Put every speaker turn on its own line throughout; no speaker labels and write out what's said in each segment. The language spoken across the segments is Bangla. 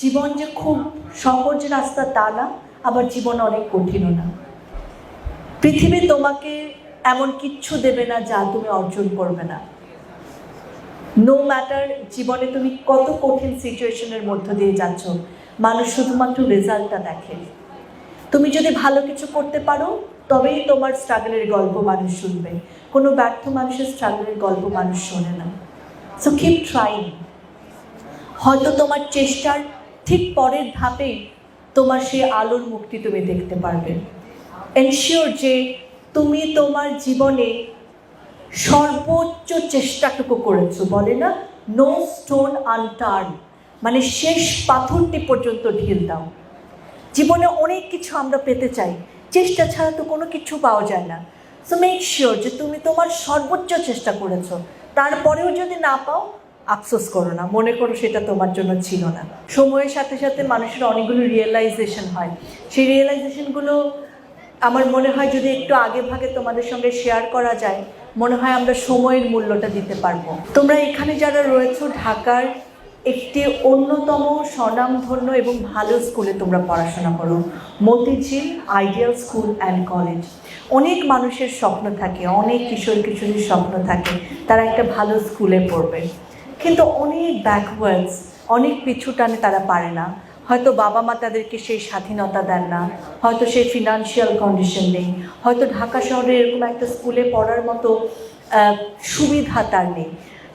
জীবন যে খুব সহজ রাস্তা তা না, আবার জীবন অনেক কঠিনও না। পৃথিবী তোমাকে এমন কিচ্ছু দেবে না যা তুমি অর্জন করবে না। নো ম্যাটার জীবনে তুমি কত কঠিন সিচুয়েশনের মধ্য দিয়ে যাচ্ছ, মানুষ শুধুমাত্র রেজাল্টটা দেখে। তুমি যদি ভালো কিছু করতে পারো, তবেই তোমার স্ট্রাগলের গল্প মানুষ শুনবে। কোনো ব্যর্থ মানুষের স্ট্রাগলের গল্প মানুষ শোনে না। সো কিপ ট্রাইং হয়তো তোমার চেষ্টার ঠিক পরের ধাপেই তোমার সেই আলোর মুক্তি তুমি দেখতে পারবে। এনশিওর যে তুমি তোমার জীবনে সর্বোচ্চ চেষ্টাটুকু করেছ, বলে না? নো স্টোন আনটার্ন মানে শেষ পাথরটি পর্যন্ত ঢিল দাও। জীবনে অনেক কিছু আমরা পেতে চাই, চেষ্টা ছাড়া তো কোনো কিছু পাওয়া যায় না। সো মেক শিওর যে তুমি তোমার সর্বোচ্চ চেষ্টা করেছ। তারপরেও যদি না পাও আফসোস করো না, মনে করো সেটা তোমার জন্য ছিল না। সময়ের সাথে সাথে মানুষের অনেকগুলো রিয়েলাইজেশন হয়। সেই রিয়েলাইজেশনগুলো আমার মনে হয় যদি একটু আগে ভাগে তোমাদের সঙ্গে শেয়ার করা যায়, মনে হয় আমরা সময়ের মূল্যটা দিতে পারব। তোমরা এখানে যারা রয়েছো, ঢাকার একটি অন্যতম স্বনামধন্য এবং ভালো স্কুলে তোমরা পড়াশোনা করো, Motijheel ideal school and college অনেক মানুষের স্বপ্ন থাকে, অনেক কিশোর কিশোরীর স্বপ্ন থাকে, তারা একটা ভালো স্কুলে পড়বে। কিন্তু অনেক ব্যাকওয়ার্ডস অনেক পিছু টানে তারা পারে না। হয়তো বাবা মা তাদেরকে সেই স্বাধীনতা দেন না, হয়তো সেই ফিনান্সিয়াল কন্ডিশন নেই, হয়তো ঢাকা শহরে এরকম একটা স্কুলে পড়ার মতো সুবিধা তার নেই।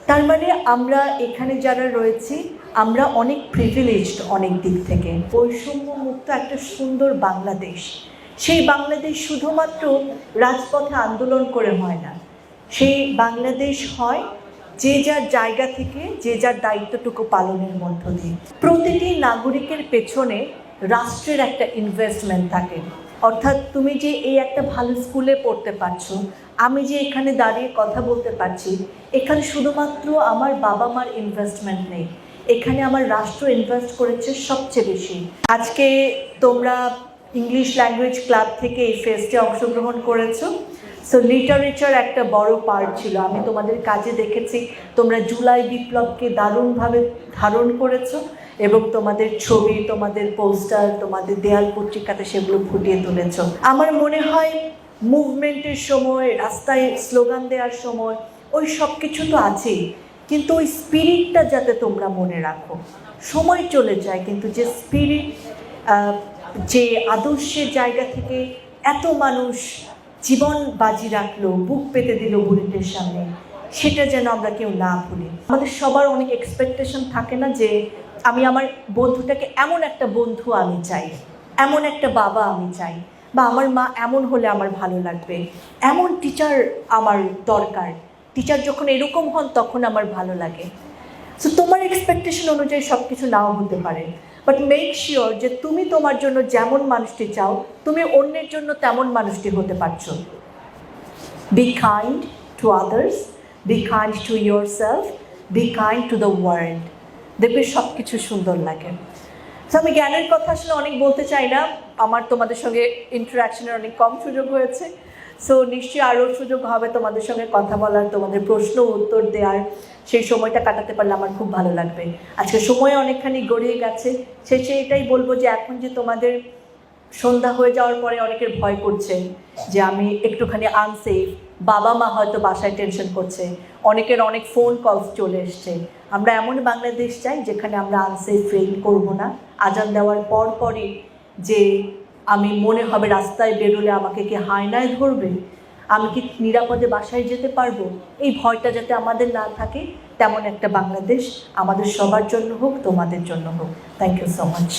তার মানে আমরা এখানে যারা রয়েছি, আমরা অনেক প্রিভিলেজড অনেক দিক থেকে। বৈষম্য মুক্ত একটা সুন্দর বাংলাদেশ। সেই বাংলাদেশ শুধুমাত্র রাজপথে আন্দোলন করে হয় না। সেই বাংলাদেশ হয় যে যার জায়গা থেকে, যে যার দায়িত্বটুকু পালনের মধ্য দিয়ে। প্রতিটি নাগরিকের পেছনে রাষ্ট্রের একটা ইনভেস্টমেন্ট থাকে। অর্থাৎ তুমি যে এই একটা ভালো স্কুলে পড়তে পারছ, আমি যে এখানে দাঁড়িয়ে কথা বলতে পারছি, এখানে শুধুমাত্র আমার বাবা মার ইনভেস্টমেন্ট নেই। এখানে আমার রাষ্ট্র ইনভেস্ট করেছে সবচেয়ে বেশি। আজকে তোমরা ইংলিশ ল্যাঙ্গুয়েজ ক্লাব থেকে এই ফেস্টে অংশগ্রহণ করেছ। সো লিটারেচার একটা বড় পার্ট ছিল। আমি তোমাদের কাজে দেখেছি, তোমরা জুলাই বিপ্লবকে দারুণভাবে ধারণ করেছ এবং তোমাদের ছবি, তোমাদের পোস্টার তোমাদের দেয়াল পত্রিকাতে সেগুলো ফুটিয়ে তুলেছো। আমার মনে হয় মুভমেন্টের সময়, রাস্তায় স্লোগান দেওয়ার সময়, ওই সব কিছু তো আছেই। কিন্তু ওই স্পিরিটটা যাতে তোমরা মনে রাখো, সময় চলে যায়, কিন্তু যে স্পিরিট যে আদর্শের জায়গা থেকে এত মানুষ জীবন বাজি রাখল, বুক পেতে দিল বুলেটের সামনে। সেটা যেন আমরা কেউ না ভুলি। আমাদের সবার অনেক এক্সপেকটেশন থাকে না যে আমি আমার বন্ধুটাকে এমন একটা বন্ধু আমি চাই, এমন একটা বাবা আমি চাই, বা আমার মা এমন হলে আমার ভালো লাগবে, এমন টিচার আমার দরকার। টিচার যখন এরকম হন তখন আমার ভালো লাগে। সো তোমার এক্সপেকটেশন অনুযায়ী সব কিছু নাও হতে পারে। বাট মেক শিওর যে তুমি তোমার জন্য যেমন মানুষটি চাও, তুমি অন্যের জন্য তেমন মানুষটি হতে পারছ। Be kind to others be kind to yourself be kind to the world দেখবে সব কিছু সুন্দর লাগে। তো আমি জ্ঞানের কথা আসলে অনেক বলতে চাই না। আমার তোমাদের সঙ্গে ইন্টারাকশনের অনেক কম সুযোগ হয়েছে। সো নিশ্চয়ই আরও সুযোগ হবে তোমাদের সঙ্গে কথা বলার, তোমাদের প্রশ্ন, উত্তর দেওয়ার সেই সময়টা কাটাতে পারলে আমার খুব ভালো লাগবে। আজকে সময় অনেকখানি গড়িয়ে গেছে। শেষে এটাই বলব যে, এখন যে তোমাদের সন্ধ্যা হয়ে যাওয়ার পরে অনেকের ভয় করছে যে, আমি একটুখানি আনসেফ বাবা মা হয়তো বাসায় টেনশন করছে। অনেকের অনেক ফোন কলস চলে এসছে। আমরা এমন বাংলাদেশ চাই যেখানে আমরা আনসেফ ফিল করব না। আজান দেওয়ার পর পরই যে আমি মনে হবে রাস্তায় বেরোলে আমাকে কি হায়নায় ধরবে? আমি কি নিরাপদে বাসায় যেতে পারব? এই ভয়টা যাতে আমাদের না থাকে, তেমন একটা বাংলাদেশ আমাদের সবার জন্য হোক, তোমাদের জন্য হোক। Thank you so much